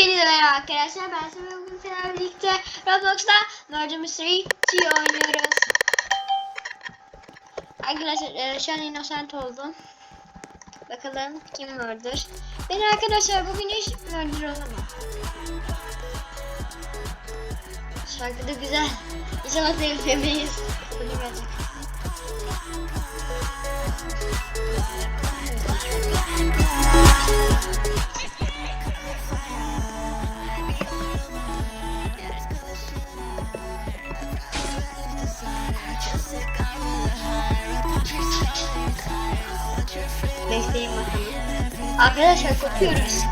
Hepinize merhaba arkadaşlar. Ben sizinle bugün sizlerle birlikte Roblox'ta Murder Mystery 2 oynuyoruz. Arkadaşlar e, şu an innocent oldum. Bakalım kim murder. Ben arkadaşlar bugün hiç murder olamam. Şarkı da güzel. İnşallah sevmeyiz. Bugün gelecek. Bekleyin bakalım. Arkadaşlar kopuyoruz.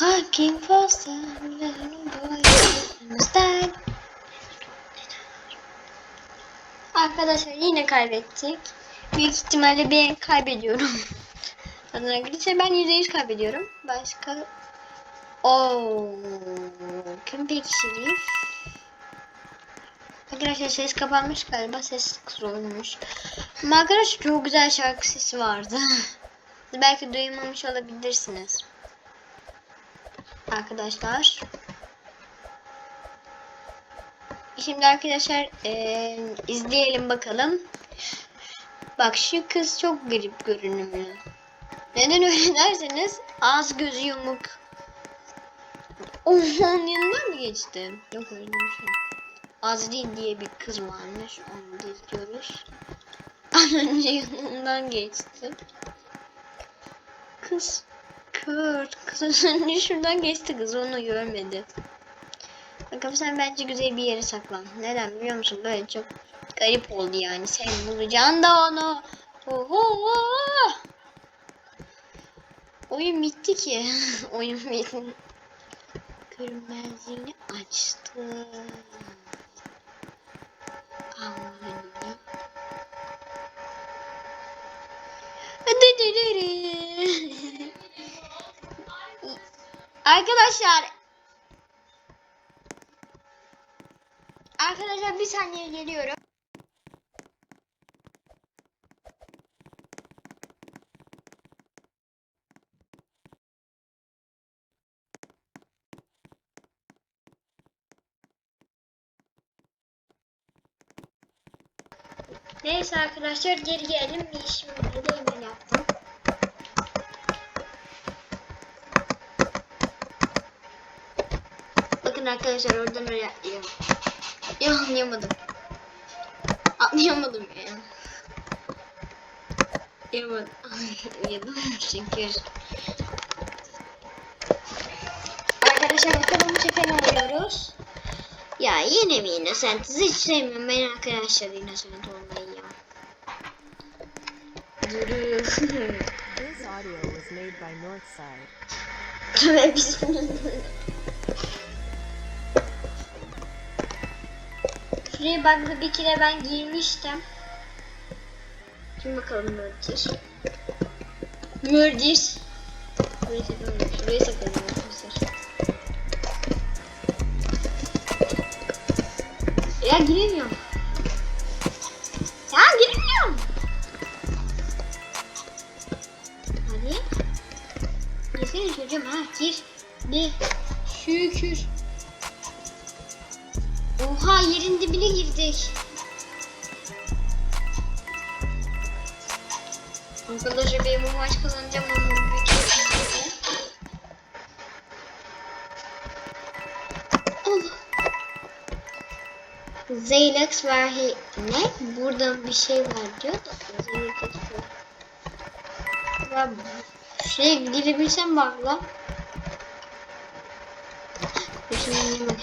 Walking for some little boy understand. Arkadaşlar yine kaybettik. Büyük ihtimalle ben kaybediyorum. Adına gidince ben %100 kaybediyorum. Başka... Oo, kim peki Şerif? Arkadaşlar ses kapanmış galiba. Ses kısılmış. Arkadaşlar çok güzel şarkı sesi vardı. Belki duymamış olabilirsiniz arkadaşlar. Şimdi arkadaşlar eee, izleyelim bakalım. Bak şu kız çok garip görünümlü. Neden öyle derseniz ağız gözü yumuk. Onun yanından mı geçti? Yok öyle bir şey. Azri diye bir kız varmış. Onu da izliyoruz. Az önce yanından geçti. Kız kör. Kız az önce şuradan geçti kız onu görmedi. Bakalım sen bence güzel bir yere saklan. Neden biliyor musun? Böyle çok garip oldu yani. Sen bulacaksın da onu. Oho. Oyun bitti ki. Oyun bitti. Görünmezliğini açtı. Aman. Arkadaşlar Arkadaşlar bir saniye geliyorum. Neyse arkadaşlar geri geldim. Bir işim vardı hemen yaptım. Arkadaşlar oradan oraya atlıyorum. Ya atlayamadım. Atlayamadım ya. Atlayamadım. Yedim çünkü. Arkadaşlar bakalım ne oluyoruz? Ya yine mi Innocent'iz? Hiç sevmiyorum ben arkadaşlar Innocent olmayı ya. This audio was made by Northside. Ve biz bunu Bak bir kere ben girmiştim. Kim bakalım mürdür? Mürdür. Buraya sakalım. Buraya. Ya giremiyorum. Bu maç kazanacağım ama büyük ihtimalle. Allah. Zeylex var he... Ne? Burada bir şey var diyor da. Zeylex var. Ya şey girebilsem bak lan. Şimdi yemek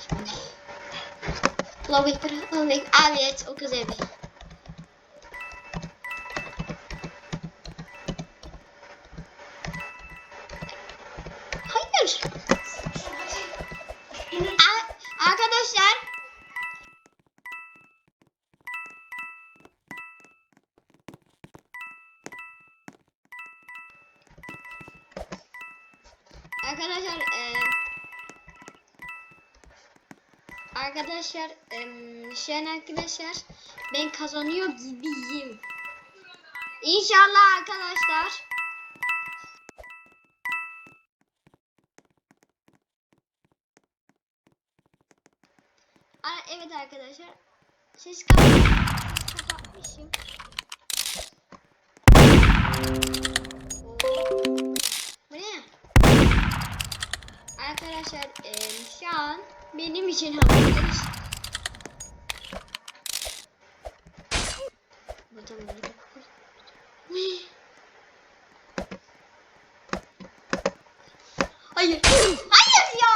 Ekber, Allahu Ekber. Evet, o kız Arkadaşlar eee Arkadaşlar şu an arkadaşlar ben kazanıyor gibiyim. İnşallah arkadaşlar. Aa, evet arkadaşlar. Ses kapat- kapatmışım. Oo. Bu ne? Arkadaşlar em, şu an benim için böyle. Hayır. Hayır ya.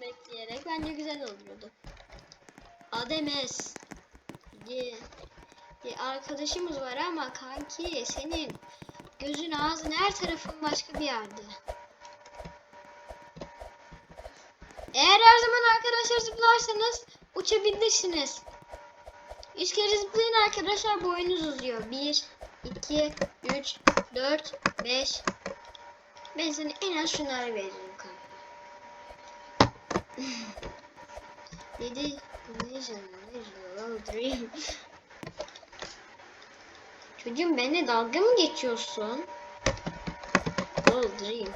Bekleyerek bence güzel diye, diye arkadaşımız var ama kanki senin gözün ağzın her tarafın başka bir yerde. Eğer her zaman arkadaşlar zıplarsanız uçabilirsiniz. Üç kere zıplayın arkadaşlar boyunuz uzuyor. 1, 2, 3, 4, 5. Ben sana en az şunları veririm kanka. 7, Nation, Nation, Dream. Çocuğum benimle dalga mı geçiyorsun? Oh, Dream.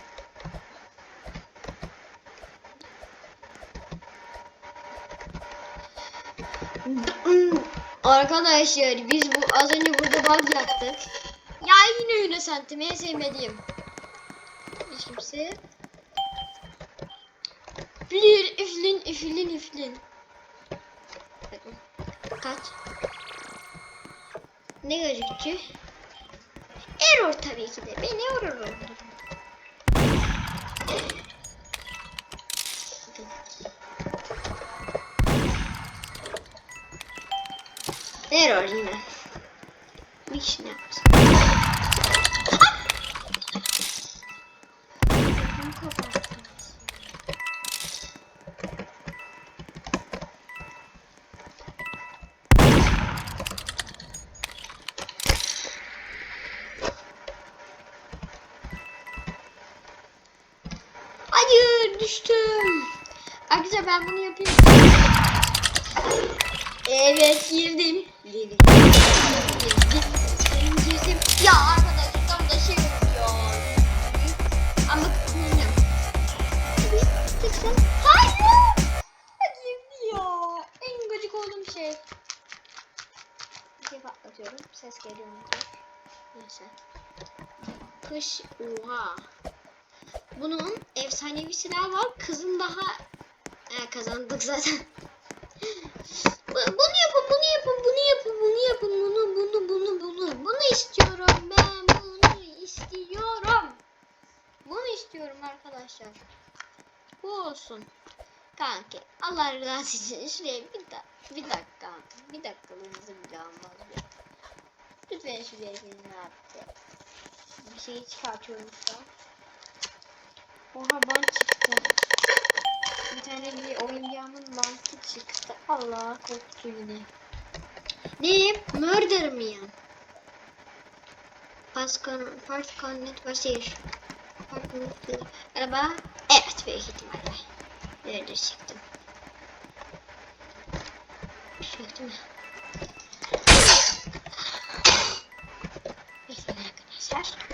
Arkadaşlar biz bu az önce burada bug yaptık. Ya yine yine sentim en sevmediğim. Hiç kimse. Bir üflin üflin üflin. Kaç. Ne gözüktü? Error tabii ki de. Ben error oldum. Error yine. Bir kişi ne yapsın? Arkadaşlar ben bunu yapayım. Evet girdim. Girdim. Girdim. Girdim. Ya arkadaşlar tam da şey oluyor. Ama bilmiyorum. Tıksın. Hayır. Ha, Girdi ya. En gıcık olduğum şey. Bir şey patlatıyorum. Ses geliyor mu? Neyse. Kış. Oha. Bunun efsanevi silahı var. Kızın daha e, kazandık zaten. Bu- bunu yapın, bunu yapın, bunu yapın, bunu yapın, bunu, bunu, bunu, bunu. Bunu istiyorum ben, bunu istiyorum. Bunu istiyorum arkadaşlar. Bu olsun. Kanki, Allah rızası için şuraya bir, da bir dakika, bir dakikalığınızı bile almaz be. Lütfen şuraya gelin abi. Bir şey çıkartıyorum şu an. Oha ban çıktı. Bir tane bir oyuncağımın bantı çıktı. Allah korktu yine. Neyim? Murder mıyım? Pascal, Pascal net basir. Araba. Evet büyük ihtimalle. Nerede çıktım? Çıktı mı? Bekleyin arkadaşlar.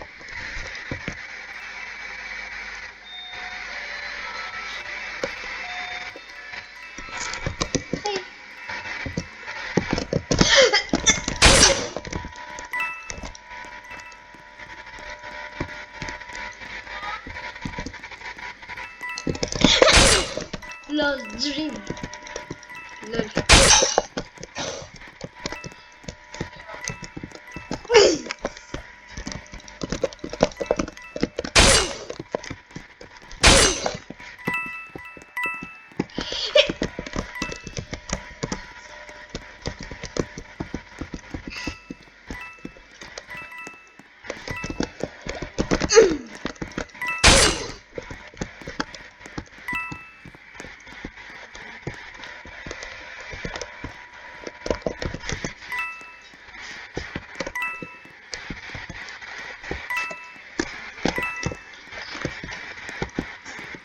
Lost Dream. Lol.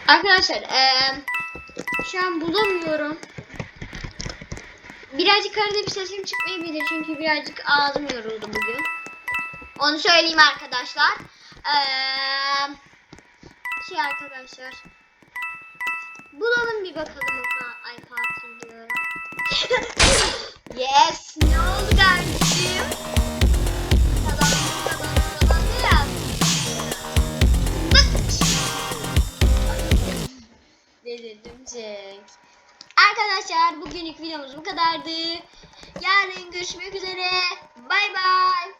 Arkadaşlar eee şu an bulamıyorum. Birazcık arada bir sesim çıkmayabilir çünkü birazcık ağzım yoruldu bugün. Onu söyleyeyim arkadaşlar. Eee şey arkadaşlar. Bulalım bir bakalım o Fatih diyorum. yes. Çek. Arkadaşlar bugünlük videomuz bu kadardı. Yarın görüşmek üzere. Bay bay.